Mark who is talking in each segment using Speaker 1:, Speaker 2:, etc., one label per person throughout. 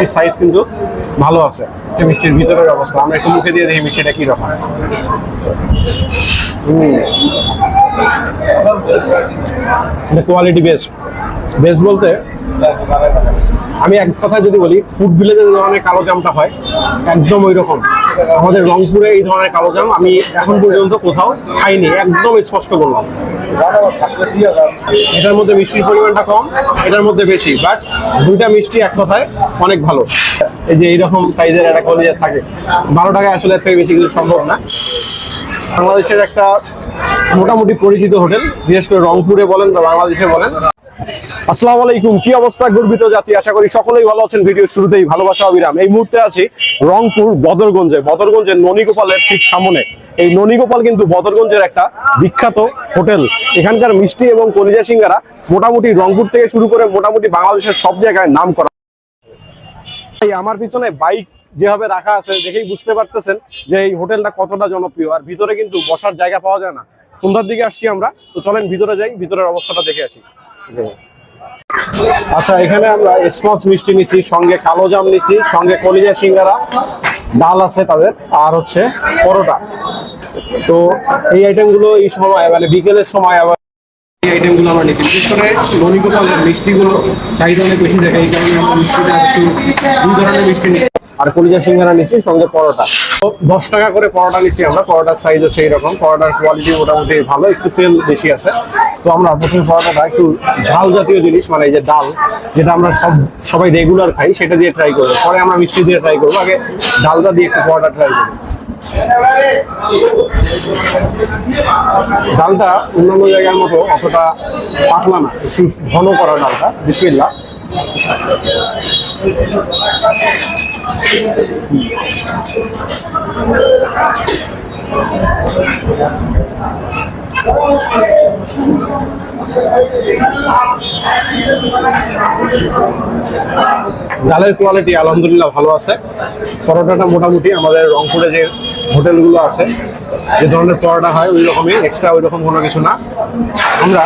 Speaker 1: মিষ্টির সাইজ কিন্তু ভালো আছে। মিষ্টির ভিতরের অবস্থা। আমরা একটু মুখে দিয়ে দেখি মিষ্টিটা কি রকম। কোয়ালিটি বেস্ট বেস্ট বলতে আমি এক কথা যদি বলি ফুড ভিলেজে যে ধরনের কালো জামটা হয়, একদম ওই রকম আমাদের রংপুরে এই ধরনের কালো জাম আমি এখন পর্যন্ত কোথাও খাইনি, একদম স্পষ্ট বললাম। এটার মধ্যে মিষ্টির পরিমাণটা কম, এটার মধ্যে বেশি বাট দুইটা মিষ্টি এক কথায় অনেক ভালো। এই যে এইরকম সাইজের একটা কলেজে থাকে, বারো টাকায় আসলে এর থেকে বেশি কিছু সম্ভব না। বাংলাদেশের একটা মোটামুটি পরিচিত হোটেল, বিশেষ করে রংপুরে বলেন বা বাংলাদেশে বলেন। আসসালামু আলাইকুম। কি অবস্থা? গর্বিত জাতি, আশা করি সকলেই ভালো আছেন। ভিডিওর শুরুতেই ভালোবাসা, অবিরাম। এই মুহূর্তে আছি রংপুর বদরগঞ্জে। বদরগঞ্জের ননীগোপালের ঠিক সামনে। এই ননীগোপাল কিন্তু বদরগঞ্জের একটা বিখ্যাত হোটেল। এখানকার মিষ্টি এবং কলিজা সিঙ্গারা মোটামুটি রংপুর থেকে শুরু করে মোটামুটি বাংলাদেশের সব জায়গায় নাম করা। এই আমার পিছনে বাইক যেভাবে রাখা আছে, দেখেই বুঝতে পারতেছেন যে এই হোটেলটা কতটা জনপ্রিয়। আর ভিতরে কিন্তু বসার জায়গা পাওয়া যায় না। সন্ধ্যার দিকে আসছি আমরা। তো চলেন ভিতরে যাই, ভিতরের অবস্থাটা দেখে আসি। আচ্ছা এখানে আমরা স্পঞ্জ মিষ্টি নিছি, সঙ্গে কালো জাম নিছি, সঙ্গে কলিজা সিঙ্গারা, ডাল আছে তাদের, আর হচ্ছে পরোটা। তো এই আইটেমগুলো এই সময় মানে বিকেলের সময় আবার এই আমরা চাহিদা অনেক থাকে, এই ধরনের মিষ্টি আর কলিজা সিঙ্গারা নিচ্ছি সঙ্গে পরোটা। দশ টাকা করে পরোটা নিচ্ছি আমরা। পরোটার সাইজ হচ্ছে এইরকম। পরোটার কোয়ালিটি মোটামুটি ভালো, একটু তেল বেশি আছে। তো আমরা প্রথমে পরোটাটা একটু ঝাল জাতীয় জিনিস মানে এই যে ডাল, যেটা আমরা সব, সবাই রেগুলার খাই, সেটা দিয়ে ট্রাই করব। পরে আমরা মিষ্টি দিয়ে ট্রাই করব। আগে ডালটা দিয়ে একটু পরোটা ট্রাই করব। ডালটা অন্যান্য জায়গার মতো অতটা পাতলা না একটু ঘন করা ডালটা বিসমিল্লা ডালের কোয়ালিটি আলহামদুলিল্লাহ ভালো আছে। পরোটাটা মোটামুটি আমাদের রংপুরে যে হোটেলগুলো আছে, যে ধরনের পরোটা হয় ওই রকমই এক্সট্রা ওই রকম কোনো কিছু না। আমরা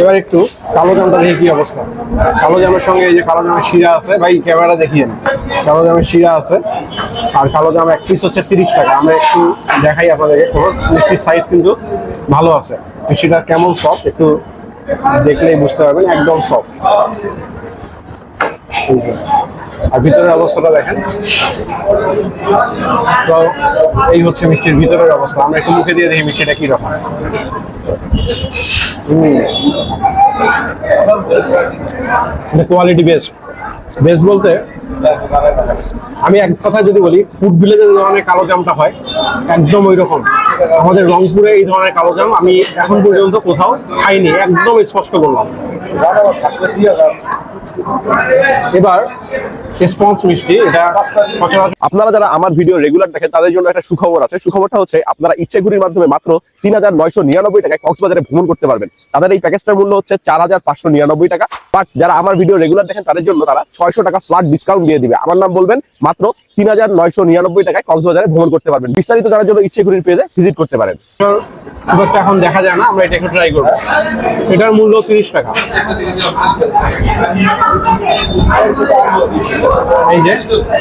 Speaker 1: এবার একটু কালো জামটা দেখি কি অবস্থা। কালো জামের সঙ্গে এই যে কালো জামের শিরা আছে, ভাই ক্যামেরা দেখিয়ে কালো জামের শিরা আছে, আর কালো জাম এক পিস হচ্ছে তিরিশ টাকা। আমরা একটু দেখাই আপনাদেরকে মিষ্টির সাইজ কিন্তু ভালো আছে। মিষ্টিটা কেমন সফট একটু দেখলেই বুঝতে পারবেন, একদম সফট আর ভিতরের অবস্থাটা দেখেন। তো এই হচ্ছে মিষ্টির ভিতরের অবস্থা। আমরা একটু মুখে দিয়ে দেখি মিষ্টিটা কি রকম। কোয়ালিটি বেস্ট বেস্ট বলতে, আমি এক কথা যদি বলি ফুড ভিলেজে যে ধরনের কালো জামটা হয়, একদম ওই রকম আমাদের রংপুরে এই ধরনের কালো জাম আমি এখন পর্যন্ত কোথাও খাইনি, একদম স্পষ্ট বললাম। এবার স্পঞ্জ মিষ্টি এটা
Speaker 2: আপনারা যারা আমার ভিডিও রেগুলার দেখেন তাদের জন্য একটা সুখবর আছে। সুখবরটা হচ্ছে আপনারা ইচ্ছেগুলির মাধ্যমে মাত্র তিন হাজার নয়শো নিরানব্বই টাকায় কক্সবাজারে ভ্রমণ করতে পারবেন। তাদের এই প্যাকেজটার মূল্য হচ্ছে চার হাজার পাঁচশো নিরানব্বই টাকা। বাট যারা আমার ভিডিও রেগুলার দেখেন তাদের জন্য তারা ছয়শো টাকা ফ্ল্যাট ডিসকাউন্ট দিয়ে দিবে। আমার নাম বলবেন মাত্র তিন হাজার নয়শো নিরানব্বই টাকায় কক্সবাজারে ভ্রমণ করতে পারবেন। বিস্তারিত জানার জন্য ইচ্ছেগুলির পেজে ভিজিট করতে পারেন।
Speaker 1: এখন দেখা যায় না আমরা এটা একটু ট্রাই করব। এটার মূল্য তিরিশ টাকা। এই যে,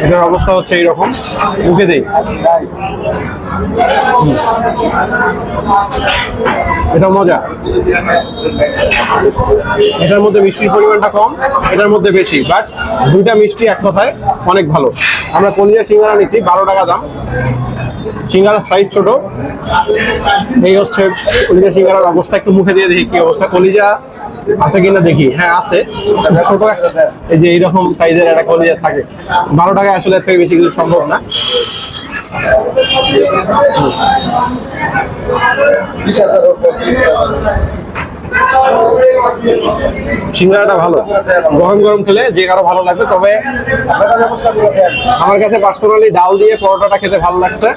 Speaker 1: এটার অবস্থা হচ্ছে এইরকম। মুখে দেই। এটা মজা। এটার মধ্যে মিষ্টির পরিমাণটা কম, এটার মধ্যে বেশি বাট দুইটা মিষ্টি এক কথায় অনেক ভালো। আমরা কলিজা সিঙ্গারা নিচ্ছি, বারো টাকা দাম। সিঙ্গারার সাইজ ছোট। এই হচ্ছে কলিজা সিঙ্গারার অবস্থা, একটু মুখে দিয়ে দেখি কি অবস্থা। কলিজা আছে কিনা দেখি। হ্যাঁ আছে। ছোট এই যে এইরকম সাইজের একটা কলিজা থাকে। বারো টাকায় আসলে এর থেকে বেশি কিছু সম্ভব না। সিঙ্গারাটা ভালো। গরম গরম খেলে যে কারও ভালো লাগবে, তবে আমার কাছে পার্সোনালি ডাল দিয়ে পরোটাটা খেতে ভালো লাগছে।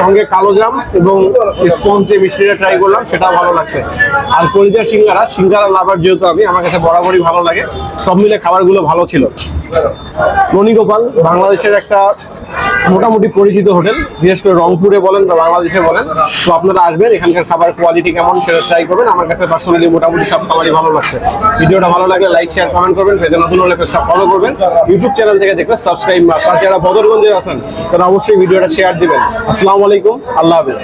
Speaker 1: সঙ্গে কালো জাম এবং স্পঞ্জ যে মিষ্টিটা ট্রাই করলাম, সেটাও ভালো লাগছে। আর কলিজা সিঙ্গারা সিঙ্গারা লাভার যেহেতু আমি, আমার কাছে বরাবরই ভালো লাগে। সব মিলে খাবারগুলো ভালো ছিল। মণিগোপাল, বাংলাদেশের একটা মোটামুটি পরিচিত হোটেল, বিশেষ করে রংপুরে বলেন বা বাংলাদেশে বলেন। তো আপনারা আসবেন, এখানকার খাবার কোয়ালিটি কেমন সেটা ট্রাই করবেন। আমার কাছে পার্সোনালি মোটামুটি সব খাবারই ভালো লাগছে। ভিডিওটা ভালো লাগে লাইক শেয়ার কমেন্ট করবেন। পেজে নতুন হলে পেজটা ফলো করবেন। ইউটিউব চ্যানেল থেকে দেখবেন সাবস্ক্রাইব আর যারা বদরগঞ্জে আছেন, তারা অবশ্যই ভিডিওটা শেয়ার দিবেন। আসসালামু আলাইকুম। আল্লাহ হাফেজ।